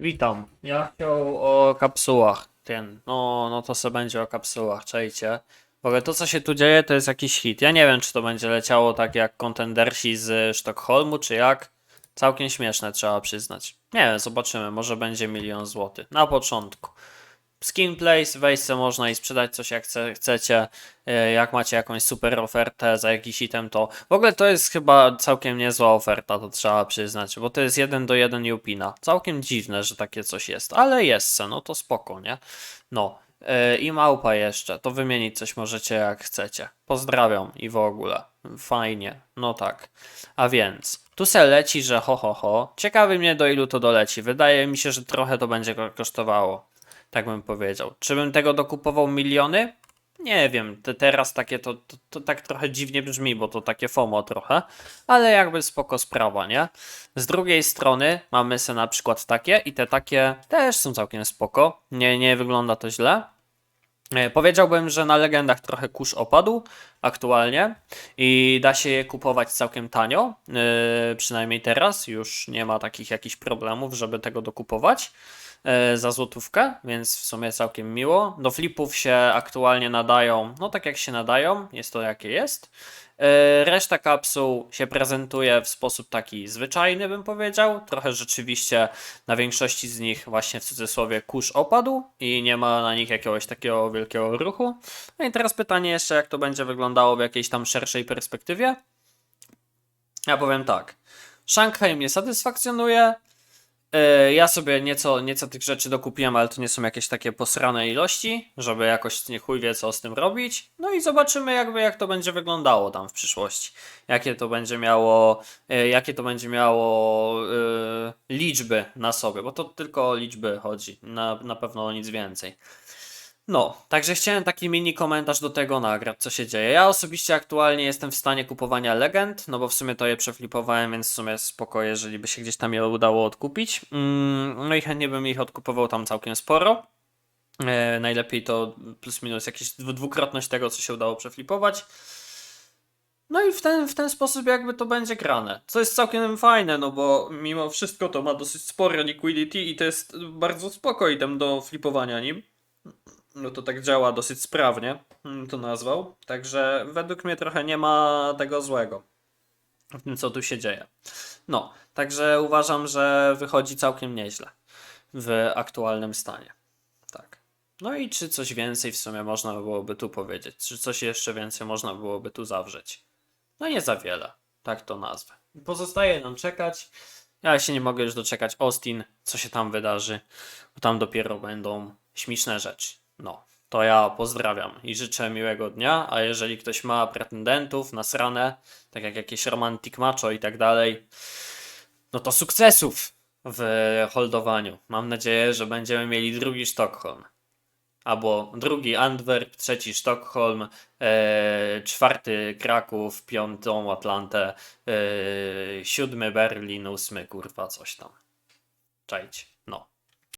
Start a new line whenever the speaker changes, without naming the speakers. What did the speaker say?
Witam. Ja chciał o kapsułach. Ten, no, no to co będzie o kapsułach, czajcie. W ogóle to, co się tu dzieje, to jest jakiś hit. Ja nie wiem, czy to będzie leciało tak jak kontendersi z Sztokholmu, czy jak. Całkiem śmieszne, trzeba przyznać. Nie wiem, zobaczymy. Może będzie milion złotych. Na początku. Skin Place, wejść co można i sprzedać coś jak chce, chcecie. E, Jak macie jakąś super ofertę za jakiś item, to w ogóle to jest chyba całkiem niezła oferta, to trzeba przyznać, bo to jest jeden do jeden Jupina. Całkiem dziwne, że takie coś jest, ale jest no to spoko, nie? No. e, I małpa jeszcze, to wymienić coś możecie jak chcecie. Pozdrawiam i w ogóle. Fajnie, no tak. A więc, tu se leci, że ho ho ho. Ciekawi mnie do ilu to doleci. Wydaje mi się, że trochę to będzie ko- kosztowało. Tak bym powiedział. Czy bym tego dokupował miliony? Nie wiem, te teraz takie to, to, to tak trochę dziwnie brzmi, bo to takie FOMO trochę, ale jakby spoko sprawa, nie? Z drugiej strony mamy se na przykład takie i te takie też są całkiem spoko. Nie, nie wygląda to źle. E, Powiedziałbym, że na legendach trochę kurz opadł aktualnie i da się je kupować całkiem tanio. Yy, przynajmniej teraz już nie ma takich jakichś problemów, żeby tego dokupować e, za złotówkę, więc w sumie całkiem miło. Do flipów się aktualnie nadają, no tak jak się nadają, jest to jakie jest. E, Reszta kapsuł się prezentuje w sposób taki zwyczajny, bym powiedział. Trochę rzeczywiście na większości z nich właśnie w cudzysłowie kurz opadł i nie ma na nich jakiegoś takiego wielkiego ruchu. No i teraz pytanie jeszcze, jak to będzie wyglądało w jakiejś tam szerszej perspektywie. Ja powiem tak. Szanghaj mnie satysfakcjonuje. Yy, Ja sobie nieco, nieco tych rzeczy dokupiłem, ale to nie są jakieś takie posrane ilości, żeby jakoś nie chuj wie co z tym robić. No i zobaczymy jakby jak to będzie wyglądało tam w przyszłości. Jakie to będzie miało, yy, jakie to będzie miało yy, liczby na sobie, bo to tylko o liczby chodzi, na, na pewno o nic więcej. No, także chciałem taki mini komentarz do tego nagrać, co się dzieje. Ja osobiście aktualnie jestem w stanie kupowania legend, no bo w sumie to je przeflipowałem, więc w sumie spoko, jeżeli by się gdzieś tam je udało odkupić. Mm, no i chętnie bym ich odkupował tam całkiem sporo. E, najlepiej to plus minus jakieś dwu- dwukrotność tego, co się udało przeflipować. No i w ten, w ten sposób jakby to będzie grane. Co jest całkiem fajne, no bo mimo wszystko to ma dosyć spore liquidity i to jest bardzo spoko item do flipowania nim no to tak działa dosyć sprawnie, mm, to nazwał. Także według mnie trochę nie ma tego złego w tym, co tu się dzieje. No, także uważam, że wychodzi całkiem nieźle w aktualnym stanie. Tak. No i czy coś więcej w sumie można byłoby tu powiedzieć? Czy coś jeszcze więcej można byłoby tu zawrzeć? No nie za wiele, tak to nazwę. Pozostaje nam czekać. Ja się nie mogę już doczekać Austin, co się tam wydarzy, bo tam dopiero będą śmieszne rzeczy. No, to ja pozdrawiam i życzę miłego dnia, a jeżeli ktoś ma pretendentów na sranę, tak jak jakieś romantic macho i tak dalej, no to sukcesów w holdowaniu. Mam nadzieję, że będziemy mieli drugi Sztokholm. Albo drugi Antwerp, trzeci Sztokholm, e, czwarty Kraków, piątą Atlantę, e, siódmy Berlin, ósmy kurwa coś tam. Czajcie.